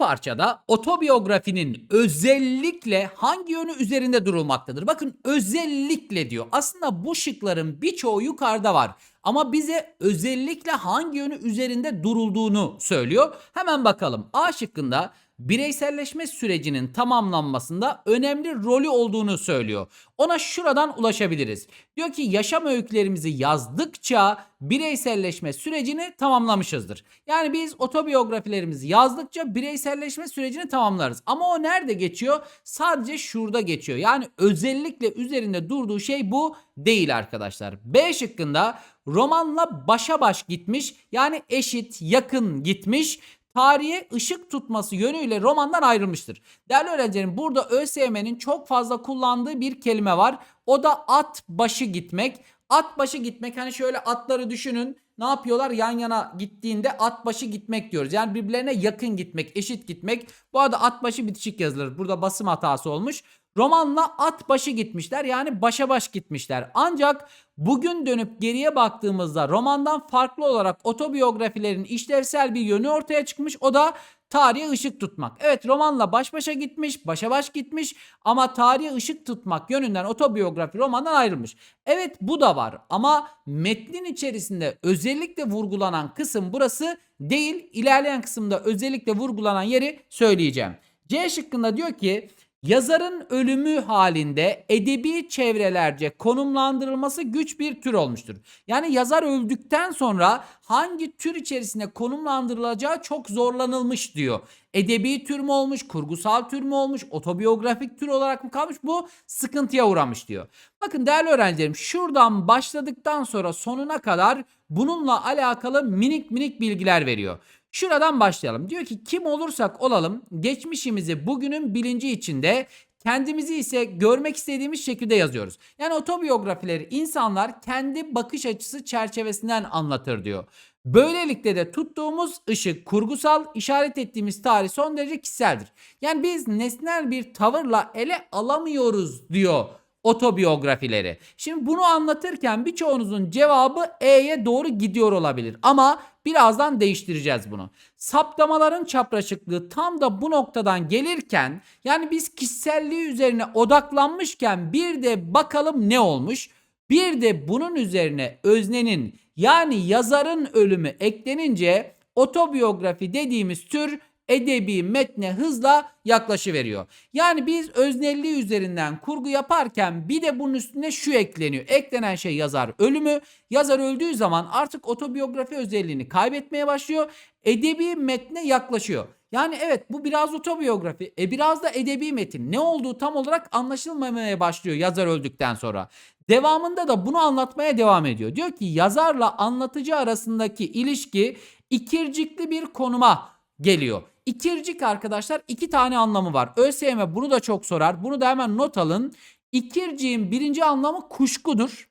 parçada otobiyografinin özellikle hangi yönü üzerinde durulmaktadır? Bakın özellikle diyor. Aslında bu şıkların birçoğu yukarıda var. Ama bize özellikle hangi yönü üzerinde durulduğunu söylüyor. Hemen bakalım. A şıkkında bireyselleşme sürecinin tamamlanmasında önemli rolü olduğunu söylüyor. Ona şuradan ulaşabiliriz. Diyor ki yaşam öykülerimizi yazdıkça bireyselleşme sürecini tamamlamışızdır. Yani biz otobiyografilerimizi yazdıkça bireyselleşme sürecini tamamlarız. Ama o nerede geçiyor? Sadece şurada geçiyor. Yani özellikle üzerinde durduğu şey bu değil arkadaşlar. B şıkkında romanla başa baş gitmiş yani eşit, yakın gitmiş tarihe ışık tutması yönüyle romandan ayrılmıştır. Değerli öğrencilerim burada ÖSYM'nin çok fazla kullandığı bir kelime var. O da at başı gitmek. At başı gitmek hani şöyle atları düşünün. Ne yapıyorlar? Yan yana gittiğinde at başı gitmek diyoruz. Yani birbirlerine yakın gitmek, eşit gitmek. Bu arada at başı bitişik yazılır. Burada basım hatası olmuş. Romanla at başı gitmişler yani başa baş gitmişler. Ancak bugün dönüp geriye baktığımızda romandan farklı olarak otobiyografilerin işlevsel bir yönü ortaya çıkmış. O da tarihe ışık tutmak. Evet romanla baş başa gitmiş, başa baş gitmiş ama tarihe ışık tutmak yönünden otobiyografi romandan ayrılmış. Evet bu da var ama metnin içerisinde özellikle vurgulanan kısım burası değil. İlerleyen kısımda özellikle vurgulanan yeri söyleyeceğim. C şıkkında diyor ki Yazarın ölümü halinde edebi çevrelerce konumlandırılması güç bir tür olmuştur. Yani yazar öldükten sonra hangi tür içerisinde konumlandırılacağı çok zorlanılmış diyor. Edebi tür mü olmuş, kurgusal tür mü olmuş, otobiyografik tür olarak mı kalmış bu sıkıntıya uğramış diyor. Bakın değerli öğrencilerim şuradan başladıktan sonra sonuna kadar bununla alakalı minik minik bilgiler veriyor. Şuradan başlayalım. Diyor ki kim olursak olalım geçmişimizi bugünün bilinci içinde kendimizi ise görmek istediğimiz şekilde yazıyoruz. Yani otobiyografileri insanlar kendi bakış açısı çerçevesinden anlatır diyor. Böylelikle de tuttuğumuz ışık kurgusal, işaret ettiğimiz tarih son derece kişiseldir. Yani biz nesnel bir tavırla ele alamıyoruz diyor otobiyografileri. Şimdi bunu anlatırken birçoğunuzun cevabı E'ye doğru gidiyor olabilir ama birazdan değiştireceğiz bunu. Saptamaların çapraşıklığı tam da bu noktadan gelirken yani biz kişiselliği üzerine odaklanmışken bir de bakalım ne olmuş? Bir de bunun üzerine öznenin yani yazarın ölümü eklenince otobiyografi dediğimiz tür edebi metne hızla yaklaşıveriyor. Yani biz öznelliği üzerinden kurgu yaparken bir de bunun üstüne şu ekleniyor. Eklenen şey yazar ölümü. Yazar öldüğü zaman artık otobiyografi özelliğini kaybetmeye başlıyor. Edebi metne yaklaşıyor. Yani evet bu biraz otobiyografi, e biraz da edebi metin. Ne olduğu tam olarak anlaşılmamaya başlıyor yazar öldükten sonra. Devamında da bunu anlatmaya devam ediyor. Diyor ki yazarla anlatıcı arasındaki ilişki ikircikli bir konuma geliyor. İkircik arkadaşlar iki tane anlamı var. ÖSYM bunu da çok sorar. Bunu da hemen not alın. İkirciğin birinci anlamı kuşkudur.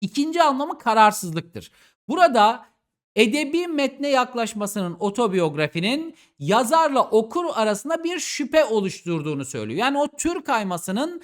İkinci anlamı kararsızlıktır. Burada edebi metne yaklaşmasının otobiyografinin yazarla okur arasında bir şüphe oluşturduğunu söylüyor. Yani o tür kaymasının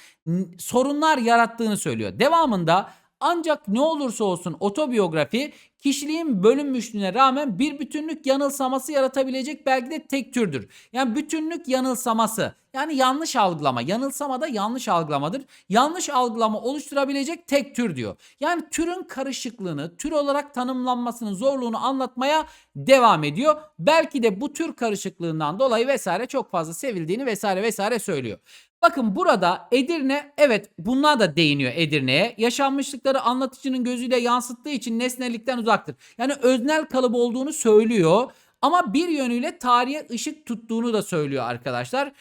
sorunlar yarattığını söylüyor. Devamında ancak ne olursa olsun otobiyografi kişiliğin bölünmüşlüğüne rağmen bir bütünlük yanılsaması yaratabilecek belki de tek türdür. Yani bütünlük yanılsaması yani yanlış algılama. Yanılsama da yanlış algılamadır. Yanlış algılama oluşturabilecek tek tür diyor. Yani türün karışıklığını, tür olarak tanımlanmasının zorluğunu anlatmaya devam ediyor. Belki de bu tür karışıklığından dolayı vesaire çok fazla sevildiğini vesaire vesaire söylüyor. Bakın burada Edirne evet bunlar da değiniyor Edirne'ye. Yaşanmışlıkları anlatıcının gözüyle yansıttığı için nesnelikten uzaktır. Yani öznel kalıp olduğunu söylüyor. Ama bir yönüyle tarihe ışık tuttuğunu da söylüyor arkadaşlar.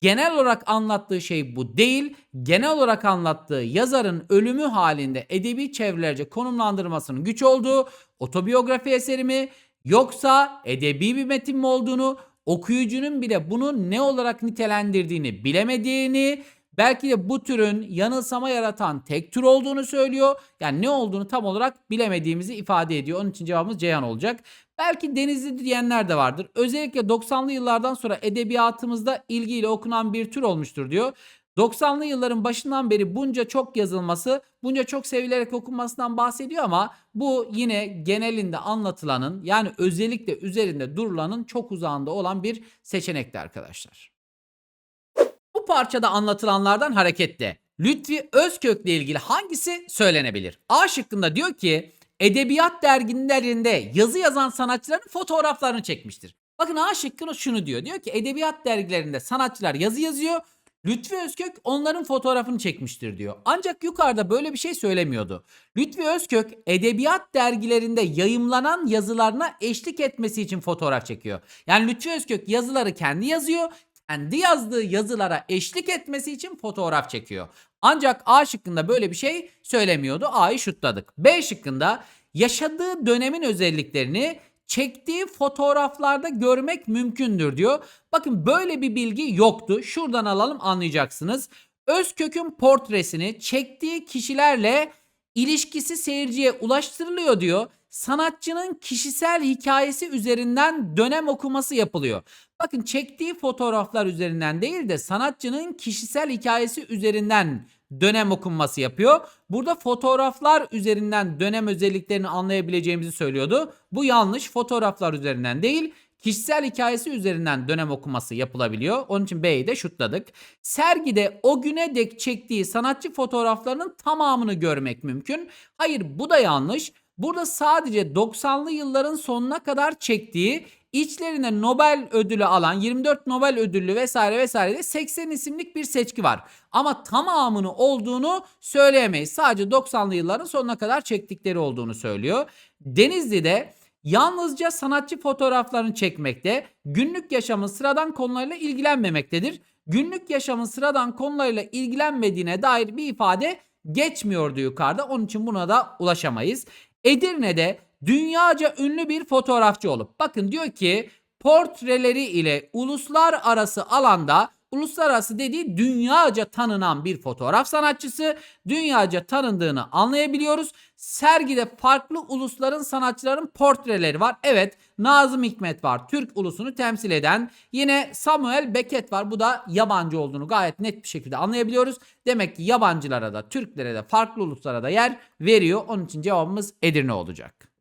Genel olarak anlattığı şey bu değil. Genel olarak anlattığı yazarın ölümü halinde edebi çevrelerce konumlandırmasının güç olduğu otobiyografi eseri mi yoksa edebi bir metin mi olduğunu okuyucunun bile bunu ne olarak nitelendirdiğini bilemediğini belki de bu türün yanılsama yaratan tek tür olduğunu söylüyor. Yani ne olduğunu tam olarak bilemediğimizi ifade ediyor. Onun için cevabımız Ceyhan olacak. Belki Denizli diyenler de vardır. Özellikle 90'lı yıllardan sonra edebiyatımızda ilgiyle okunan bir tür olmuştur diyor. 90'lı yılların başından beri bunca çok yazılması, bunca çok sevilerek okunmasından bahsediyor ama bu yine genelinde anlatılanın yani özellikle üzerinde durulanın çok uzağında olan bir seçenekti arkadaşlar. Bu parçada anlatılanlardan hareketle Lütfi Özkök'le ilgili hangisi söylenebilir? A şıkkında diyor ki edebiyat dergilerinde yazı yazan sanatçıların fotoğraflarını çekmiştir. Bakın A şıkkı şunu diyor. Diyor ki edebiyat dergilerinde sanatçılar yazı yazıyor. Lütfi Özkök onların fotoğrafını çekmiştir diyor. Ancak yukarıda böyle bir şey söylemiyordu. Lütfi Özkök edebiyat dergilerinde yayımlanan yazılarına eşlik etmesi için fotoğraf çekiyor. Yani Lütfi Özkök yazıları kendi yazıyor. Kendi yazdığı yazılara eşlik etmesi için fotoğraf çekiyor. Ancak A şıkkında böyle bir şey söylemiyordu. A'yı şutladık. B şıkkında yaşadığı dönemin özelliklerini çektiği fotoğraflarda görmek mümkündür diyor. Bakın böyle bir bilgi yoktu. Şuradan alalım anlayacaksınız. Özkök'ün portresini çektiği kişilerle ilişkisi seyirciye ulaştırılıyor diyor. Sanatçının kişisel hikayesi üzerinden dönem okuması yapılıyor. Bakın çektiği fotoğraflar üzerinden değil de sanatçının kişisel hikayesi üzerinden dönem okunması yapıyor. Burada fotoğraflar üzerinden dönem özelliklerini anlayabileceğimizi söylüyordu. Bu yanlış. Fotoğraflar üzerinden değil, kişisel hikayesi üzerinden dönem okuması yapılabiliyor. Onun için B'yi de şutladık. Sergide o güne dek çektiği sanatçı fotoğraflarının tamamını görmek mümkün. Hayır bu da yanlış. Burada sadece 90'lı yılların sonuna kadar çektiği içlerine Nobel ödülü alan 24 Nobel ödüllü vesaire vesaire de 80 isimlik bir seçki var. Ama tamamını olduğunu söyleyemeyiz. Sadece 90'lı yılların sonuna kadar çektikleri olduğunu söylüyor. Denizli'de yalnızca sanatçı fotoğraflarını çekmekte, günlük yaşamın sıradan konularıyla ilgilenmemektedir. Günlük yaşamın sıradan konularıyla ilgilenmediğine dair bir ifade geçmiyordu yukarıda. Onun için buna da ulaşamayız. Edirne'de dünyaca ünlü bir fotoğrafçı olup bakın diyor ki portreleri ile uluslararası alanda uluslararası dediği dünyaca tanınan bir fotoğraf sanatçısı. Dünyaca tanındığını anlayabiliyoruz. Sergide farklı ulusların sanatçıların portreleri var. Evet Nazım Hikmet var. Türk ulusunu temsil eden. Yine Samuel Beckett var. Bu da yabancı olduğunu gayet net bir şekilde anlayabiliyoruz. Demek ki yabancılara da Türklere de farklı uluslara da yer veriyor. Onun için cevabımız Edirne olacak.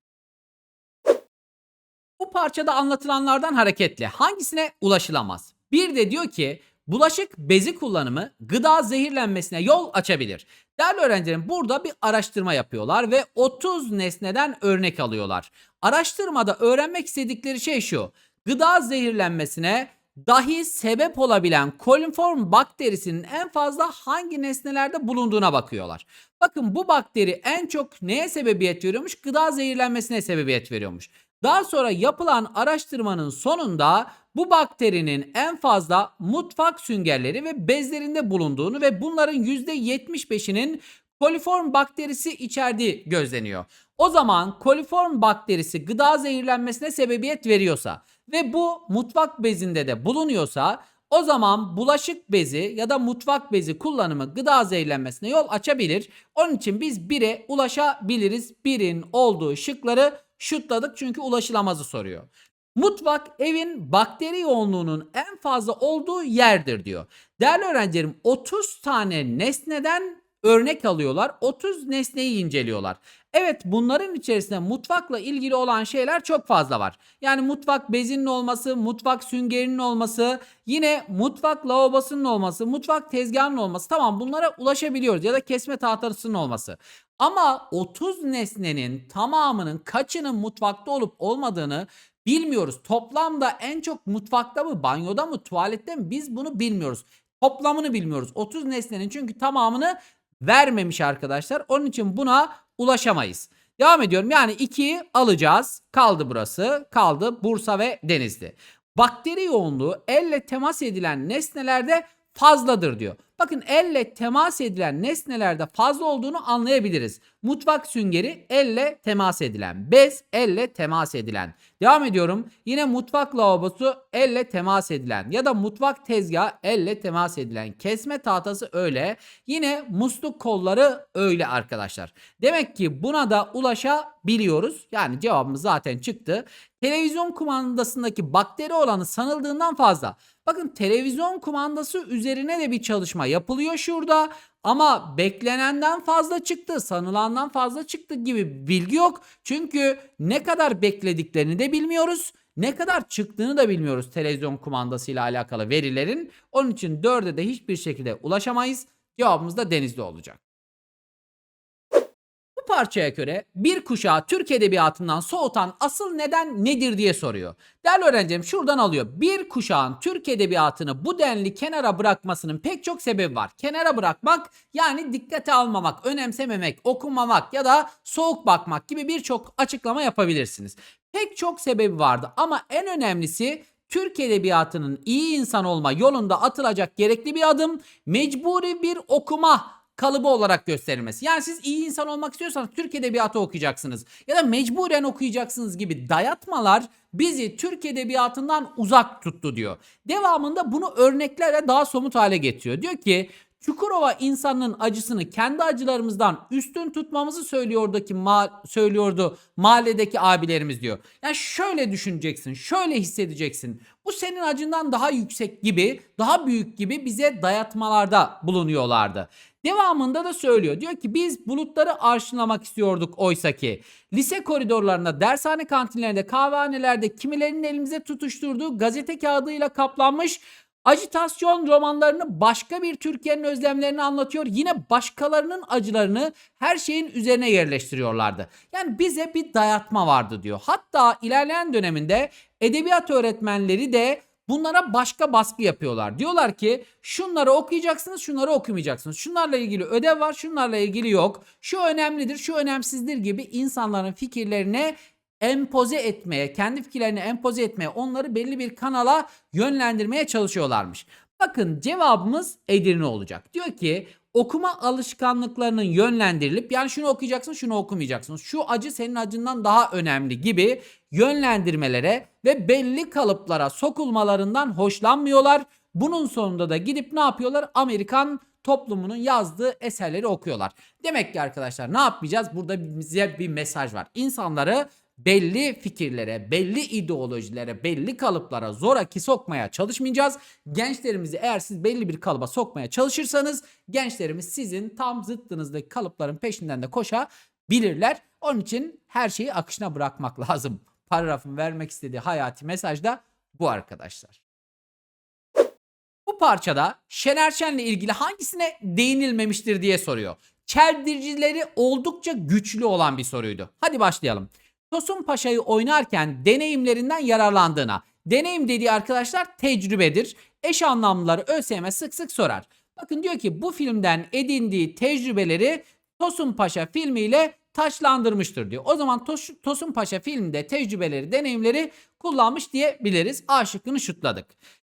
Bu parçada anlatılanlardan hareketle hangisine ulaşılamaz? Bir de diyor ki bulaşık bezi kullanımı gıda zehirlenmesine yol açabilir. Değerli öğrencilerim burada bir araştırma yapıyorlar ve 30 nesneden örnek alıyorlar. Araştırmada öğrenmek istedikleri şey şu. Gıda zehirlenmesine dahi sebep olabilen koliform bakterisinin en fazla hangi nesnelerde bulunduğuna bakıyorlar. Bakın bu bakteri en çok neye sebebiyet veriyormuş? Gıda zehirlenmesine sebebiyet veriyormuş. Daha sonra yapılan araştırmanın sonunda bu bakterinin en fazla mutfak süngerleri ve bezlerinde bulunduğunu ve bunların %75'inin koliform bakterisi içerdiği gözleniyor. O zaman koliform bakterisi gıda zehirlenmesine sebebiyet veriyorsa ve bu mutfak bezinde de bulunuyorsa o zaman bulaşık bezi ya da mutfak bezi kullanımı gıda zehirlenmesine yol açabilir. Onun için biz 1'e ulaşabiliriz. 1'in olduğu şıkları şutladık çünkü ulaşılamazı soruyor. Mutfak evin bakteri yoğunluğunun en fazla olduğu yerdir diyor. Değerli öğrencilerim 30 tane nesneden örnek alıyorlar. 30 nesneyi inceliyorlar. Evet bunların içerisinde mutfakla ilgili olan şeyler çok fazla var. Yani mutfak bezinin olması, mutfak süngerinin olması, yine mutfak lavabosunun olması, mutfak tezgahının olması tamam bunlara ulaşabiliyoruz ya da kesme tahtasının olması. Ama 30 nesnenin tamamının kaçının mutfakta olup olmadığını bilmiyoruz. Toplamda en çok mutfakta mı, banyoda mı, tuvalette mi biz bunu bilmiyoruz. Toplamını bilmiyoruz. 30 nesnenin çünkü tamamını vermemiş arkadaşlar. Onun için buna ulaşamayız. Devam ediyorum. Yani 2'yi alacağız. Kaldı burası. Kaldı Bursa ve Denizli. Bakteri yoğunluğu elle temas edilen nesnelerde fazladır diyor. Bakın elle temas edilen nesnelerde fazla olduğunu anlayabiliriz. Mutfak süngeri elle temas edilen, bez elle temas edilen. Devam ediyorum. Yine mutfak lavabosu elle temas edilen ya da mutfak tezgahı elle temas edilen. Kesme tahtası öyle. Yine musluk kolları öyle arkadaşlar. Demek ki buna da ulaşabiliyoruz. Yani cevabımız zaten çıktı. Televizyon kumandasındaki bakteri olanı sanıldığından fazla. Bakın televizyon kumandası üzerine de bir çalışma yapılıyor şurada ama beklenenden fazla çıktı, sanılandan fazla çıktı gibi bilgi yok. Çünkü ne kadar beklediklerini de bilmiyoruz. Ne kadar çıktığını da bilmiyoruz televizyon kumandasıyla alakalı verilerin. Onun için 4'e de hiçbir şekilde ulaşamayız. Cevabımız da denizde olacak. Bu parçaya göre bir kuşağı Türk Edebiyatı'ndan soğutan asıl neden nedir diye soruyor. Değerli öğrencim şuradan alıyor. Bir kuşağın Türk Edebiyatı'nı bu denli kenara bırakmasının pek çok sebebi var. Kenara bırakmak yani dikkate almamak, önemsememek, okumamak ya da soğuk bakmak gibi birçok açıklama yapabilirsiniz. Pek çok sebebi vardı ama en önemlisi Türk Edebiyatı'nın iyi insan olma yolunda atılacak gerekli bir adım mecburi bir okuma kalıbı olarak gösterilmesi. Yani siz iyi insan olmak istiyorsanız Türk Edebiyatı okuyacaksınız ya da mecburen okuyacaksınız gibi dayatmalar bizi Türk Edebiyatı'ndan uzak tuttu diyor. Devamında bunu örneklerle daha somut hale getiriyor. Diyor ki Çukurova insanının acısını kendi acılarımızdan üstün tutmamızı söylüyordu ki ma- söylüyordu mahalledeki abilerimiz diyor. Yani şöyle düşüneceksin, şöyle hissedeceksin. Bu senin acından daha yüksek gibi, daha büyük gibi bize dayatmalarda bulunuyorlardı. Devamında da söylüyor. Diyor ki biz bulutları arşınlamak istiyorduk oysa ki. Lise koridorlarında, dershane kantinlerinde, kahvehanelerde kimilerinin elimize tutuşturduğu gazete kağıdıyla kaplanmış ajitasyon romanlarını başka bir Türkiye'nin özlemlerini anlatıyor. Yine başkalarının acılarını her şeyin üzerine yerleştiriyorlardı. Yani bize bir dayatma vardı diyor. Hatta ilerleyen döneminde edebiyat öğretmenleri de bunlara başka baskı yapıyorlar. Diyorlar ki şunları okuyacaksınız, şunları okumayacaksınız. Şunlarla ilgili ödev var, şunlarla ilgili yok. Şu önemlidir, şu önemsizdir gibi insanların fikirlerine empoze etmeye, kendi fikirlerini empoze etmeye, onları belli bir kanala yönlendirmeye çalışıyorlarmış. Bakın cevabımız Edirne olacak. Diyor ki okuma alışkanlıklarının yönlendirilip yani şunu okuyacaksın şunu okumayacaksın. Şu acı senin acından daha önemli gibi yönlendirmelere ve belli kalıplara sokulmalarından hoşlanmıyorlar. Bunun sonunda da gidip ne yapıyorlar? Amerikan toplumunun yazdığı eserleri okuyorlar. Demek ki arkadaşlar ne yapmayacağız? Burada bize bir mesaj var. İnsanları belli fikirlere, belli ideolojilere, belli kalıplara zoraki sokmaya çalışmayacağız. Gençlerimizi eğer siz belli bir kalıba sokmaya çalışırsanız gençlerimiz sizin tam zıttınızdaki kalıpların peşinden de koşabilirler. Onun için her şeyi akışına bırakmak lazım. Paragrafın vermek istediği hayati mesaj da bu arkadaşlar. Bu parçada Şener Şen'le ilgili hangisine değinilmemiştir diye soruyor. Çeldiricileri oldukça güçlü olan bir soruydu. Hadi başlayalım. Tosun Paşa'yı oynarken deneyimlerinden yararlandığına. Deneyim dediği arkadaşlar tecrübedir. Eş anlamlıları ÖSYM sık sık sorar. Bakın diyor ki bu filmden edindiği tecrübeleri Tosun Paşa filmiyle taçlandırmıştır diyor. O zaman Tos- Tosun Paşa filmde tecrübeleri, deneyimleri kullanmış diyebiliriz. A şıkkını şutladık.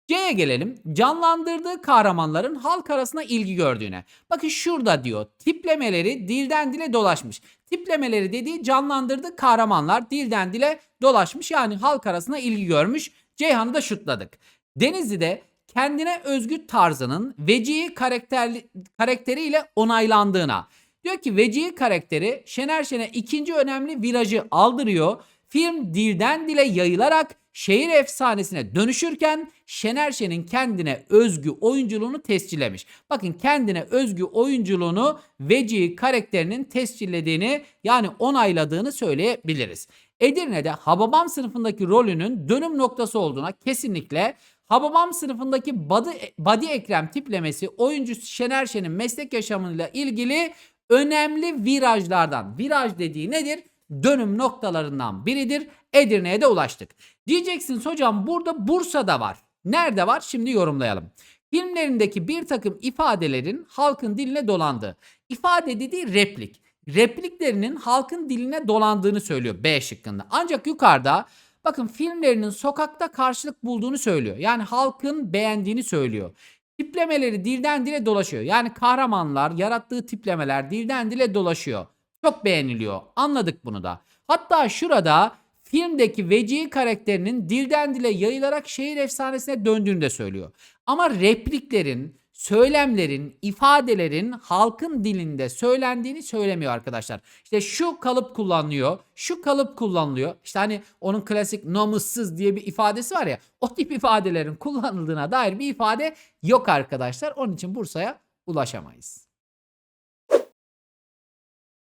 C'ye gelelim. Canlandırdığı kahramanların halk arasında ilgi gördüğüne. Bakın şurada diyor. Tiplemeleri dilden dile dolaşmış. Tiplemeleri dediği canlandırdığı kahramanlar dilden dile dolaşmış. Yani halk arasında ilgi görmüş. Ceyhan'ı da şutladık. Denizli'de kendine özgü tarzının vecihi karakterli, karakteriyle onaylandığına. Diyor ki vecihi karakteri Şener Şen'e ikinci önemli virajı aldırıyor. Film dilden dile yayılarak şehir efsanesine dönüşürken Şener Şen'in kendine özgü oyunculuğunu tescillemiş. Bakın kendine özgü oyunculuğunu Vecihi karakterinin tescillediğini yani onayladığını söyleyebiliriz. Edirne'de Hababam sınıfındaki rolünün dönüm noktası olduğuna kesinlikle Hababam sınıfındaki Badi, Badi Ekrem tiplemesi oyuncu Şener Şen'in meslek yaşamıyla ilgili önemli virajlardan. Viraj dediği nedir? Dönüm noktalarından biridir. Edirne'ye de ulaştık. Diyeceksiniz hocam burada Bursa'da var. Nerede var? Şimdi yorumlayalım. Filmlerindeki bir takım ifadelerin halkın diline dolandığı. İfade dediği replik. Repliklerinin halkın diline dolandığını söylüyor B şıkkında. Ancak yukarıda bakın filmlerinin sokakta karşılık bulduğunu söylüyor. Yani halkın beğendiğini söylüyor. Tiplemeleri dilden dile dolaşıyor. Yani kahramanlar, yarattığı tiplemeler dilden dile dolaşıyor. Çok beğeniliyor. Anladık bunu da. Hatta şurada filmdeki vecihi karakterinin dilden dile yayılarak şehir efsanesine döndüğünü de söylüyor. Ama repliklerin, söylemlerin, ifadelerin halkın dilinde söylendiğini söylemiyor arkadaşlar. İşte şu kalıp kullanılıyor, şu kalıp kullanılıyor. İşte hani onun klasik namussuz diye bir ifadesi var ya. O tip ifadelerin kullanıldığına dair bir ifade yok arkadaşlar. Onun için Bursa'ya ulaşamayız.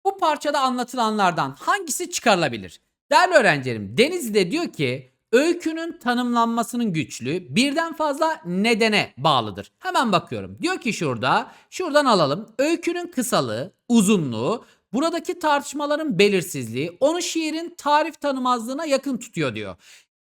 Bu parçada anlatılanlardan hangisi çıkarılabilir? Değerli öğrencilerim Denizli diyor ki öykünün tanımlanmasının güçlüğü birden fazla nedene bağlıdır. Hemen bakıyorum. Diyor ki şurada şuradan alalım. Öykünün kısalığı, uzunluğu, buradaki tartışmaların belirsizliği onu şiirin tarif tanımazlığına yakın tutuyor diyor.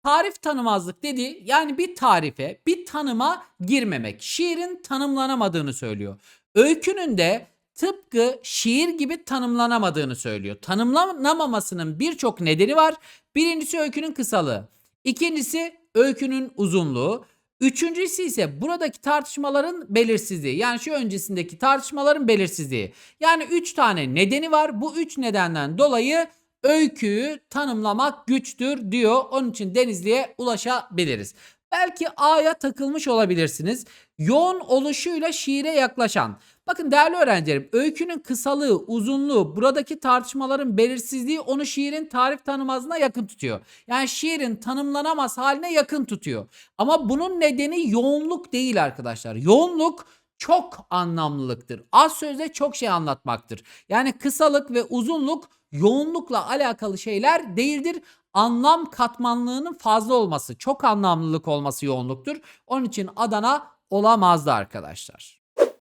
Tarif tanımazlık dedi yani bir tarife, bir tanıma girmemek. Şiirin tanımlanamadığını söylüyor. Öykünün de tıpkı şiir gibi tanımlanamadığını söylüyor. Tanımlanamamasının birçok nedeni var. Birincisi öykünün kısalığı. İkincisi öykünün uzunluğu. Üçüncüsü ise buradaki tartışmaların belirsizliği. Yani şu öncesindeki tartışmaların belirsizliği. Yani üç tane nedeni var. Bu üç nedenden dolayı öyküyü tanımlamak güçtür diyor. Onun için Denizli'ye ulaşabiliriz. Belki A'ya takılmış olabilirsiniz. Yoğun oluşuyla şiire yaklaşan. Bakın değerli öğrencilerim, öykünün kısalığı, uzunluğu, buradaki tartışmaların belirsizliği onu şiirin tarif tanımazlığına yakın tutuyor. Yani şiirin tanımlanamaz haline yakın tutuyor. Ama bunun nedeni yoğunluk değil arkadaşlar. Yoğunluk çok anlamlılıktır. Az sözle çok şey anlatmaktır. Yani kısalık ve uzunluk yoğunlukla alakalı şeyler değildir. Anlam katmanlığının fazla olması, çok anlamlılık olması yoğunluktur. Onun için Adana olamazdı arkadaşlar.